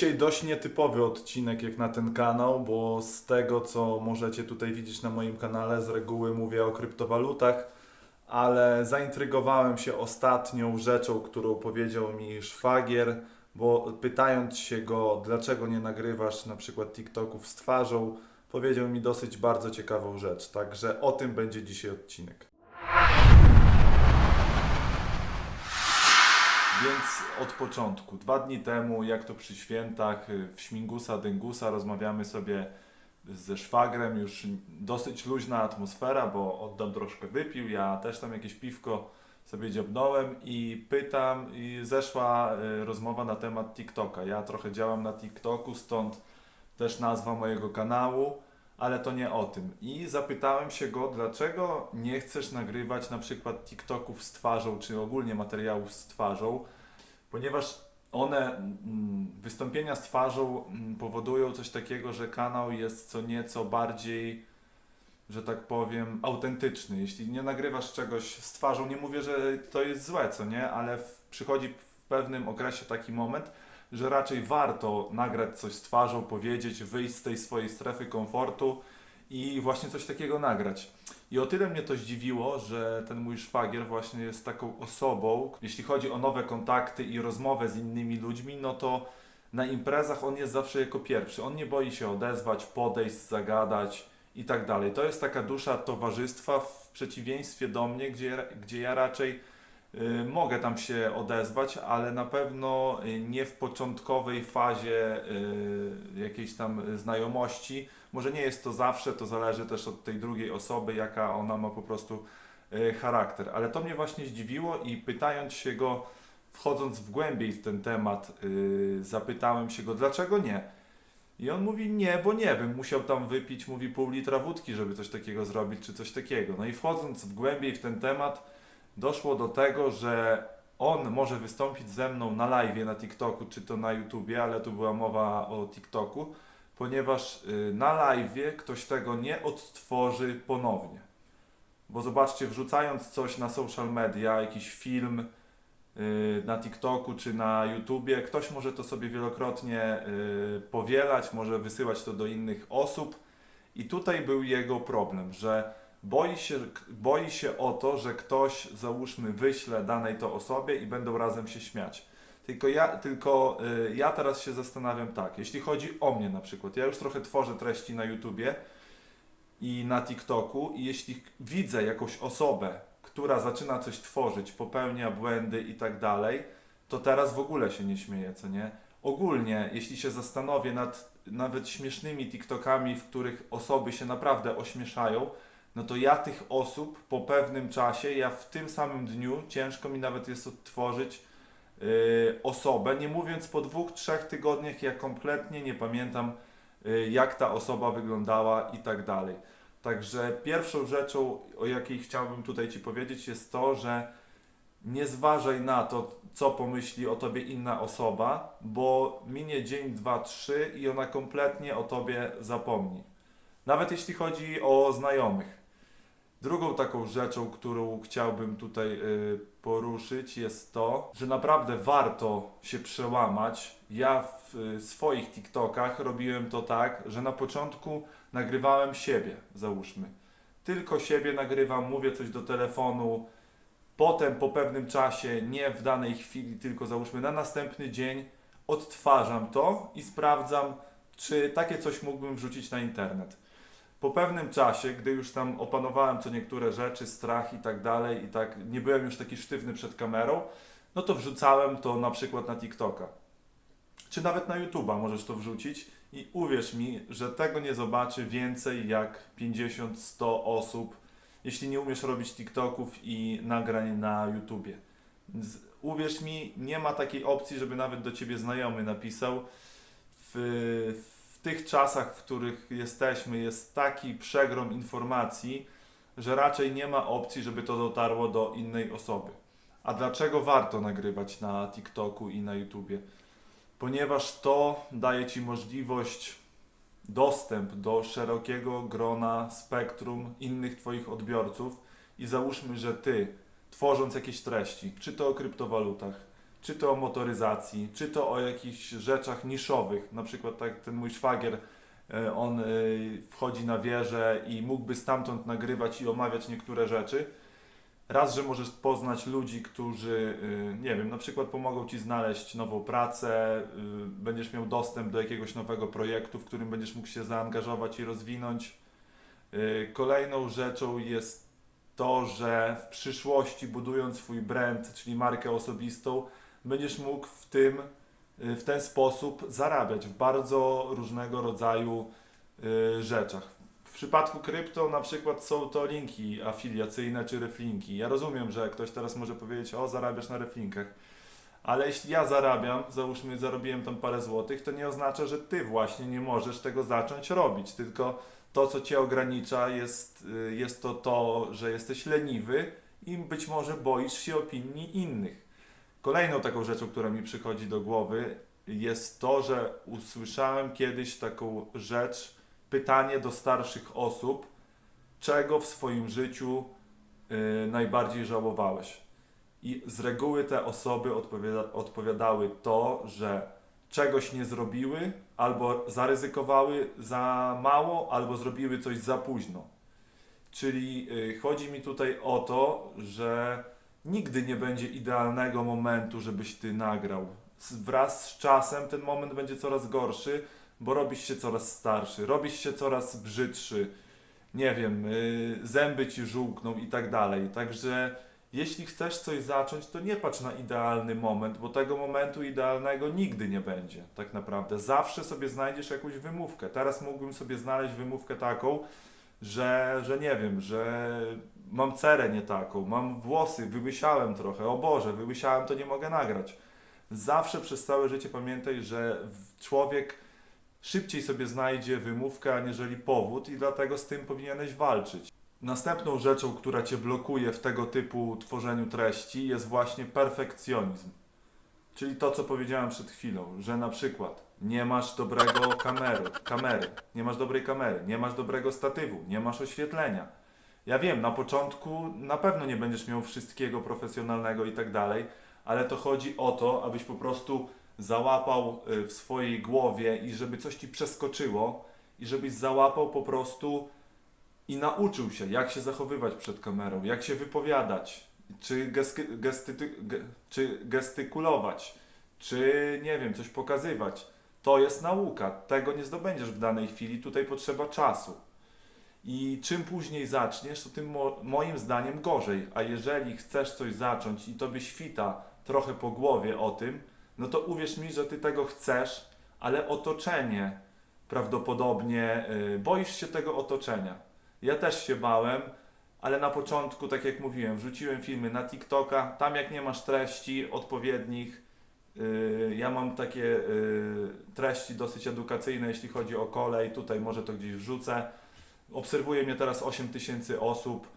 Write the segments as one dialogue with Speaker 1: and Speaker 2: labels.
Speaker 1: Dzisiaj dość nietypowy odcinek jak na ten kanał, bo z tego co możecie tutaj widzieć na moim kanale, z reguły mówię o kryptowalutach, ale zaintrygowałem się ostatnią rzeczą, którą powiedział mi szwagier, bo pytając się go, dlaczego nie nagrywasz na przykład TikToków z twarzą, powiedział mi dosyć bardzo ciekawą rzecz. Także o tym będzie dzisiaj odcinek. Więc od początku, dwa dni temu, jak to przy świętach, y, w Śmigusa Dyngusa rozmawiamy sobie ze szwagrem, już dosyć luźna atmosfera, bo oddam troszkę wypił, ja też tam jakieś piwko sobie dziobnąłem i pytam, i zeszła y, rozmowa na temat TikToka. Ja trochę działam na TikToku, stąd też nazwa mojego kanału, ale to nie o tym. I zapytałem się go, dlaczego nie chcesz nagrywać na przykład TikToków z twarzą, czy ogólnie materiałów z twarzą, ponieważ one, mm, wystąpienia z twarzą mm, powodują coś takiego, że kanał jest co nieco bardziej, że tak powiem, autentyczny. Jeśli nie nagrywasz czegoś z twarzą, nie mówię, że to jest złe, co nie, ale w, przychodzi w pewnym okresie taki moment, że raczej warto nagrać coś z twarzą, powiedzieć, wyjść z tej swojej strefy komfortu i właśnie coś takiego nagrać. I o tyle mnie to zdziwiło, że ten mój szwagier właśnie jest taką osobą, jeśli chodzi o nowe kontakty i rozmowę z innymi ludźmi, no to na imprezach on jest zawsze jako pierwszy. On nie boi się odezwać, podejść, zagadać i tak dalej. To jest taka dusza towarzystwa w przeciwieństwie do mnie, gdzie, gdzie ja raczej mogę tam się odezwać, ale na pewno y, nie w początkowej fazie y, jakiejś tam znajomości. Może nie jest to zawsze, to zależy też od tej drugiej osoby, jaka ona ma po prostu y, charakter. Ale to mnie właśnie zdziwiło i pytając się go, wchodząc w głębiej w ten temat, y, zapytałem się go, dlaczego nie? I on mówi, nie, bo nie wiem, musiał tam wypić, mówi, pół litra wódki, żeby coś takiego zrobić, czy coś takiego. No i wchodząc w głębiej w ten temat, doszło do tego, że on może wystąpić ze mną na live na TikToku, czy to na YouTubie, ale tu była mowa o TikToku, ponieważ y, na live ktoś tego nie odtworzy ponownie. Bo zobaczcie, wrzucając coś na social media, jakiś film y, na TikToku czy na YouTubie, ktoś może to sobie wielokrotnie y, powielać, może wysyłać to do innych osób. I tutaj był jego problem, że boi się, boi się o to, że ktoś, załóżmy, wyśle danej to osobie i będą razem się śmiać. Tylko ja, tylko y, ja teraz się zastanawiam tak, jeśli chodzi o mnie na przykład, ja już trochę tworzę treści na YouTubie i na TikToku i jeśli widzę jakąś osobę, która zaczyna coś tworzyć, popełnia błędy i tak dalej, to teraz w ogóle się nie śmieję, co nie? Ogólnie, jeśli się zastanowię nad nawet śmiesznymi TikTokami, w których osoby się naprawdę ośmieszają, no to ja tych osób po pewnym czasie, ja w tym samym dniu, ciężko mi nawet jest odtworzyć yy, osobę, nie mówiąc po dwóch, trzech tygodniach, ja kompletnie nie pamiętam, yy, jak ta osoba wyglądała i tak dalej. Także pierwszą rzeczą, o jakiej chciałbym tutaj Ci powiedzieć, jest to, że nie zważaj na to, co pomyśli o Tobie inna osoba, bo minie dzień, dwa, trzy i ona kompletnie o Tobie zapomni. Nawet jeśli chodzi o znajomych. Drugą taką rzeczą, którą chciałbym tutaj y, poruszyć, jest to, że naprawdę warto się przełamać. Ja w y, swoich TikTokach robiłem to tak, że na początku nagrywałem siebie, załóżmy. Tylko siebie nagrywam, mówię coś do telefonu. Potem po pewnym czasie, nie w danej chwili, tylko załóżmy na następny dzień, odtwarzam to i sprawdzam, czy takie coś mógłbym wrzucić na internet. Po pewnym czasie, gdy już tam opanowałem co niektóre rzeczy, strach i tak dalej, i tak nie byłem już taki sztywny przed kamerą, no to wrzucałem to na przykład na TikToka. Czy nawet na YouTube'a możesz to wrzucić i uwierz mi, że tego nie zobaczy więcej jak 50-100 osób, jeśli nie umiesz robić TikToków i nagrań na YouTubie. Uwierz mi, nie ma takiej opcji, żeby nawet do ciebie znajomy napisał. W, w tych czasach, w których jesteśmy, jest taki przegrom informacji, że raczej nie ma opcji, żeby to dotarło do innej osoby. A dlaczego warto nagrywać na TikToku i na YouTubie? Ponieważ to daje Ci możliwość, dostęp do szerokiego grona, spektrum innych Twoich odbiorców i załóżmy, że Ty, tworząc jakieś treści, czy to o kryptowalutach, czy to o motoryzacji, czy to o jakichś rzeczach niszowych, na przykład tak ten mój szwagier, e, on e, wchodzi na wieżę i mógłby stamtąd nagrywać i omawiać niektóre rzeczy. Raz, że możesz poznać ludzi, którzy, y, nie wiem, na przykład pomogą Ci znaleźć nową pracę, będziesz miał dostęp do jakiegoś nowego projektu, w którym będziesz mógł się zaangażować i rozwinąć. Kolejną rzeczą jest to, że w przyszłości budując swój brand, czyli markę osobistą, będziesz mógł w tym, y, w ten sposób zarabiać w bardzo różnego rodzaju y, rzeczach. W przypadku krypto na przykład są to linki afiliacyjne czy reflinki. Ja rozumiem, że ktoś teraz może powiedzieć, o zarabiasz na reflinkach. Ale jeśli ja zarabiam, załóżmy zarobiłem tam parę złotych, to nie oznacza, że ty właśnie nie możesz tego zacząć robić. Tylko to, co cię ogranicza jest, y, jest to to, że jesteś leniwy i być może boisz się opinii innych. Kolejną taką rzeczą, która mi przychodzi do głowy jest to, że usłyszałem kiedyś taką rzecz, pytanie do starszych osób, czego w swoim życiu y, najbardziej żałowałeś. I z reguły te osoby odpowiada, odpowiadały to, że czegoś nie zrobiły, albo zaryzykowały za mało, albo zrobiły coś za późno. Czyli y, chodzi mi tutaj o to, że nigdy nie będzie idealnego momentu, żebyś ty nagrał. Wraz z czasem ten moment będzie coraz gorszy, bo robisz się coraz starszy, robisz się coraz brzydszy, nie wiem, y, zęby ci żółkną i tak dalej. Także jeśli chcesz coś zacząć, to nie patrz na idealny moment, bo tego momentu idealnego nigdy nie będzie, tak naprawdę. Zawsze sobie znajdziesz jakąś wymówkę. Teraz mógłbym sobie znaleźć wymówkę taką, że, że nie wiem, że mam cerę nie taką, mam włosy, wyłysiałem trochę, o Boże, wyłysiałem, to nie mogę nagrać. Zawsze przez całe życie pamiętaj, że człowiek szybciej sobie znajdzie wymówkę, aniżeli powód i dlatego z tym powinieneś walczyć. Następną rzeczą, która Cię blokuje w tego typu tworzeniu treści jest właśnie perfekcjonizm. Czyli to, co powiedziałem przed chwilą, że na przykład nie masz dobrego kamery, kamery, nie masz dobrej kamery, nie masz dobrego statywu, nie masz oświetlenia. Ja wiem, na początku na pewno nie będziesz miał wszystkiego profesjonalnego i tak dalej, ale to chodzi o to, abyś po prostu załapał y, w swojej głowie i żeby coś ci przeskoczyło i żebyś załapał po prostu i nauczył się, jak się zachowywać przed kamerą, jak się wypowiadać, czy, gesky, gestyty, ge, czy gestykulować, czy nie wiem, coś pokazywać. To jest nauka. Tego nie zdobędziesz w danej chwili. Tutaj potrzeba czasu. I czym później zaczniesz, to tym mo- moim zdaniem gorzej. A jeżeli chcesz coś zacząć i tobie świta trochę po głowie o tym, no to uwierz mi, że ty tego chcesz, ale otoczenie prawdopodobnie y, boisz się tego otoczenia. Ja też się bałem, ale na początku, tak jak mówiłem, wrzuciłem filmy na TikToka. Tam jak nie masz treści odpowiednich, y, ja mam takie y, treści dosyć edukacyjne, jeśli chodzi o kolej. Tutaj może to gdzieś wrzucę. Obserwuje mnie teraz 8 tysięcy osób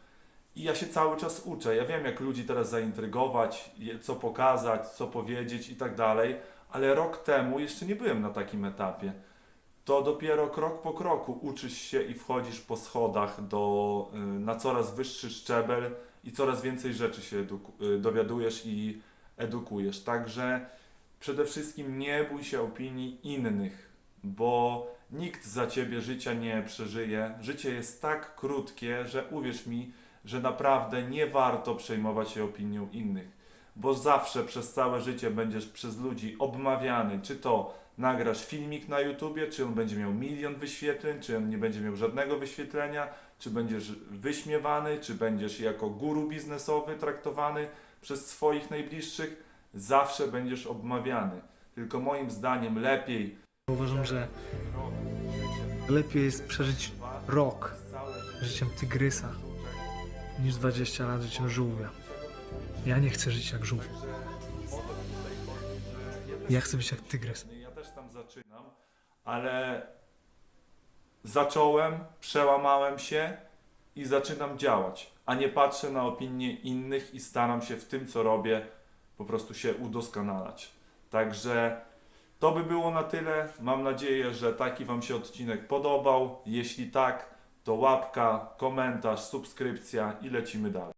Speaker 1: i ja się cały czas uczę. Ja wiem, jak ludzi teraz zaintrygować, co pokazać, co powiedzieć i tak dalej, ale rok temu jeszcze nie byłem na takim etapie. To dopiero krok po kroku uczysz się i wchodzisz po schodach do, y, na coraz wyższy szczebel i coraz więcej rzeczy się y, dowiadujesz i edukujesz. Także przede wszystkim nie bój się opinii innych, bo nikt za ciebie życia nie przeżyje. Życie jest tak krótkie, że uwierz mi, że naprawdę nie warto przejmować się opinią innych, bo zawsze przez całe życie będziesz przez ludzi obmawiany, czy to nagrasz filmik na YouTubie, czy on będzie miał milion wyświetleń, czy on nie będzie miał żadnego wyświetlenia, czy będziesz wyśmiewany, czy będziesz jako guru biznesowy traktowany przez swoich najbliższych, zawsze będziesz obmawiany. Tylko moim zdaniem lepiej
Speaker 2: Uważam, że lepiej jest przeżyć rok życiem tygrysa niż 20 lat życiem żółwia. Ja nie chcę żyć jak żółw. Ja chcę być jak tygrys.
Speaker 1: Ja też tam zaczynam, ale zacząłem, przełamałem się i zaczynam działać, a nie patrzę na opinie innych i staram się w tym, co robię, po prostu się udoskonalać. Także to by było na tyle. Mam nadzieję, że taki Wam się odcinek podobał. Jeśli tak, to łapka, komentarz, subskrypcja i lecimy dalej.